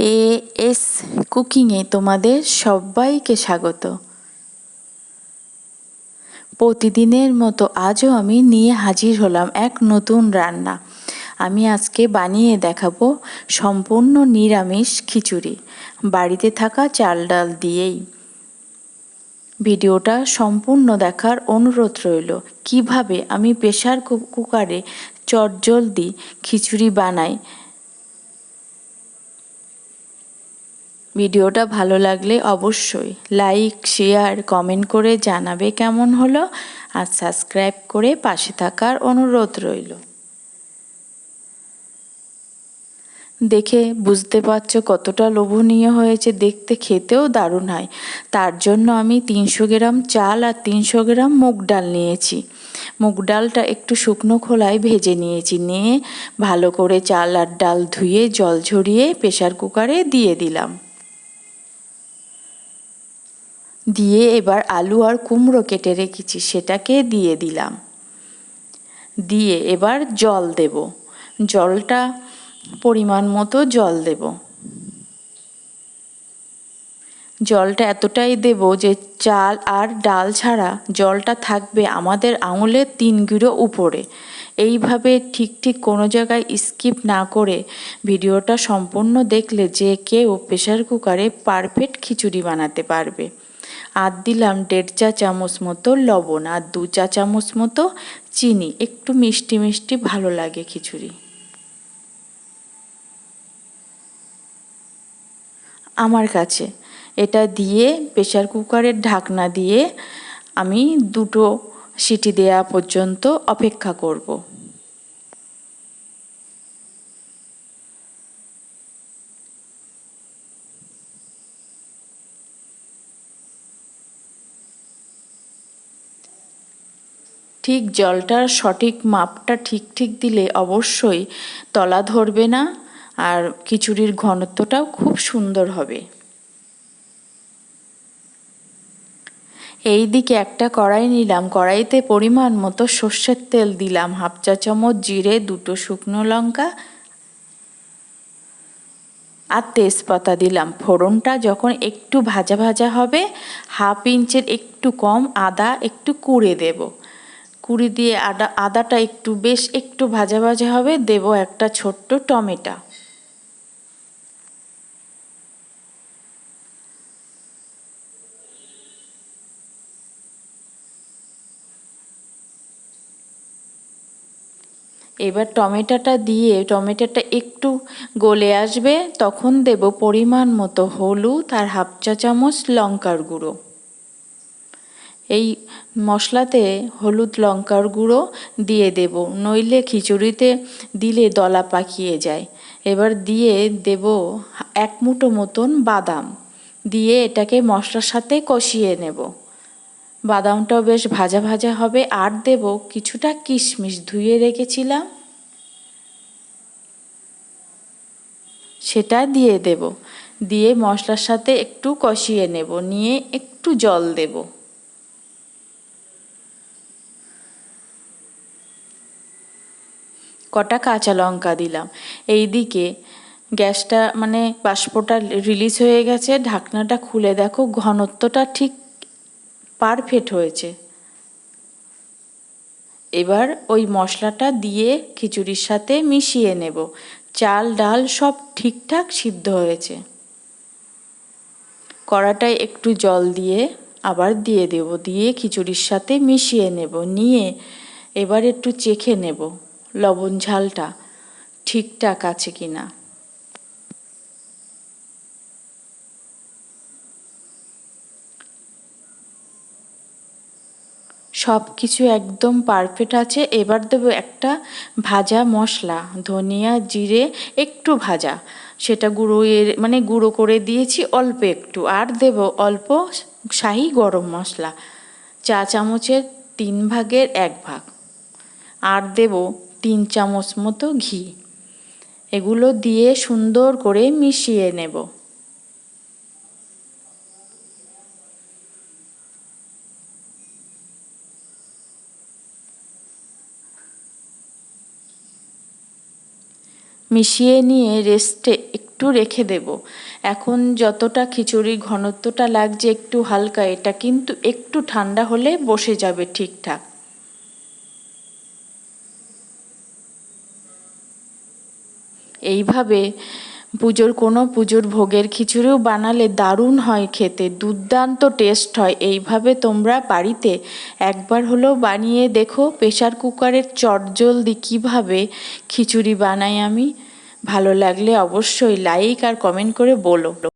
A S কুকিংয়ে তোমাদের সবাইকে স্বাগত। প্রতিদিনের মতো আজও আমি নিয়ে হাজির হলাম এক নতুন রান্না। আমি আজকে বানিয়ে দেখাবো সম্পূর্ণ নিরামিষ খিচুড়ি। বাড়িতে থাকা চাল ডাল দিয়েই। ভিডিওটা সম্পূর্ণ দেখার অনুরোধ রইল, কীভাবে আমি প্রেশার কুকারে চটজলদি খিচুড়ি বানাই ভিডিওটা ভালো লাগলে অবশ্যই লাইক, শেয়ার, কমেন্ট করে জানাবে কেমন হলো আর সাবস্ক্রাইব করে পাশে থাকার অনুরোধ রইল। দেখে বুঝতে পারছ কতটা লোভনীয় হয়েছে, দেখতে খেতেও দারুণ হয়। তার জন্য আমি তিনশো গ্রাম চাল আর তিনশো গ্রাম মুগ ডাল নিয়েছি। মুগ ডালটা একটু শুকনো খোলায় ভেজে নিয়েছি, নিয়ে ভালো করে চাল আর ডাল ধুয়ে জল ঝরিয়ে প্রেশার কুকারে দিয়ে দিলাম। দিয়ে এবার আলু আর কুমড়ো কেটে রেখেছি, সেটাকে দিয়ে দিলাম। দিয়ে এবার জল দেব। জলটা পরিমাণ মতো জল দেব। জলটা এতটাই দেব যে চাল আর ডাল ছাড়া জলটা থাকবে আমাদের আঙুলের তিন গুঁড়ো উপরে। এইভাবে ঠিক ঠিক কোনো জায়গায় স্কিপ না করে ভিডিওটা সম্পূর্ণ দেখলে যে কেউ প্রেশার কুকারে পারফেক্ট খিচুড়ি বানাতে পারবে। আর দিলাম দেড় চা চামচ মতো লবণ আর দু চা চামচ মতো চিনি। একটু মিষ্টি মিষ্টি ভালো লাগে খিচুড়ি। আমার কাছে এটা দিয়ে প্রেশার কুকারের ঢাকনা দিয়ে আমি দুটো সিটি দেয়া পর্যন্ত অপেক্ষা করব। ঠিক জলটার সঠিক মাপটা ঠিক ঠিক দিলে অবশ্যই তলা ধরবে না আর খিচুড়ির ঘনত্বটাও খুব সুন্দর হবে। এই দিকে একটা কড়াই নিলাম। কড়াইতে পরিমাণ মতো সর্ষের তেল দিলাম। হাফ চা চামচ জিরে, দুটো শুকনো লঙ্কা আর তেজপাতা দিলাম। ফোড়নটা যখন একটু ভাজা ভাজা হবে, হাফ ইঞ্চের একটু কম আদা একটু কুড়ে দেবো। কুড়ি দিয়ে আদা, আদাটা একটু, বেশ একটু ভাজা ভাজা হবে, দেব একটা ছোট্ট টমেটো। এবার টমেটোটা দিয়ে, টমেটোটা একটু গলে আসবে, তখন দেব পরিমাণ মতো হলুদ আর হাফ চা চামচ লঙ্কার গুঁড়ো। এই মশলাতে হলুদ লঙ্কার গুঁড়ো দিয়ে দেব। নইলে খিচুড়িতে দিলে দলা পাকিয়ে যায়। এবার দিয়ে দেব এক মুঠো মতন বাদাম। দিয়ে এটাকে মশলার সাথে কষিয়ে নেব। বাদামটাও বেশ ভাজা ভাজা হবে। আর দেব কিছুটা কিশমিশ। ধুয়ে রেখেছিলাম। সেটা দিয়ে দেব। দিয়ে মশলার সাথে একটু কষিয়ে নেব। নিয়ে একটু জল দেবো। কটা কাঁচা লঙ্কা দিলাম। এই দিকে গ্যাসটা মানে বাষ্পটা রিলিজ হয়ে গেছে, ঢাকনাটা খুলে দেখো, ঘনত্বটা ঠিক পারফেক্ট হয়েছে। এবার ওই মশলাটা দিয়ে খিচুড়ির সাথে মিশিয়ে নেব। চাল, ডাল সব ঠিকঠাক সিদ্ধ হয়েছে। কড়াটায় একটু জল দিয়ে আবার দিয়ে দেব, দিয়ে খিচুড়ির সাথে মিশিয়ে নেব, নিয়ে এবার একটু চেখে নেব। লবণ ঝালটা ঠিকঠাক আছে কি না সব কিছু একদম পারফেক্ট আছে। এবার দেবো একটা ভাজা মশলা, ধনিয়া, জিরে, একটু ভাজা। সেটা গুঁড়ো এর মানে গুঁড়ো করে দিয়েছি অল্প একটু। আর দেব অল্প শাহি গরম মশলা, চা চামচের তিন ভাগের এক ভাগ। আর দেব তিন চামচ মতো ঘি। এগুলো দিয়ে সুন্দর করে মিশিয়ে নেব। মিশিয়ে নিয়ে রেস্টে একটু রেখে দেব। এখন যতটা খিচুড়ির ঘনত্বটা লাগছে একটু হালকা, এটা কিন্তু একটু ঠান্ডা হলে বসে যাবে ঠিকঠাক। এইভাবে পুজোর কোনো পুজোর ভোগের খিচুড়িও বানালে দারুণ হয় খেতে, দুর্দান্ত টেস্ট হয়। এইভাবে তোমরা বাড়িতে একবার হলেও বানিয়ে দেখো প্রেশার কুকারের চটজলদি কীভাবে খিচুড়ি বানাই আমি। ভালো লাগলে অবশ্যই লাইক আর কমেন্ট করে বলো।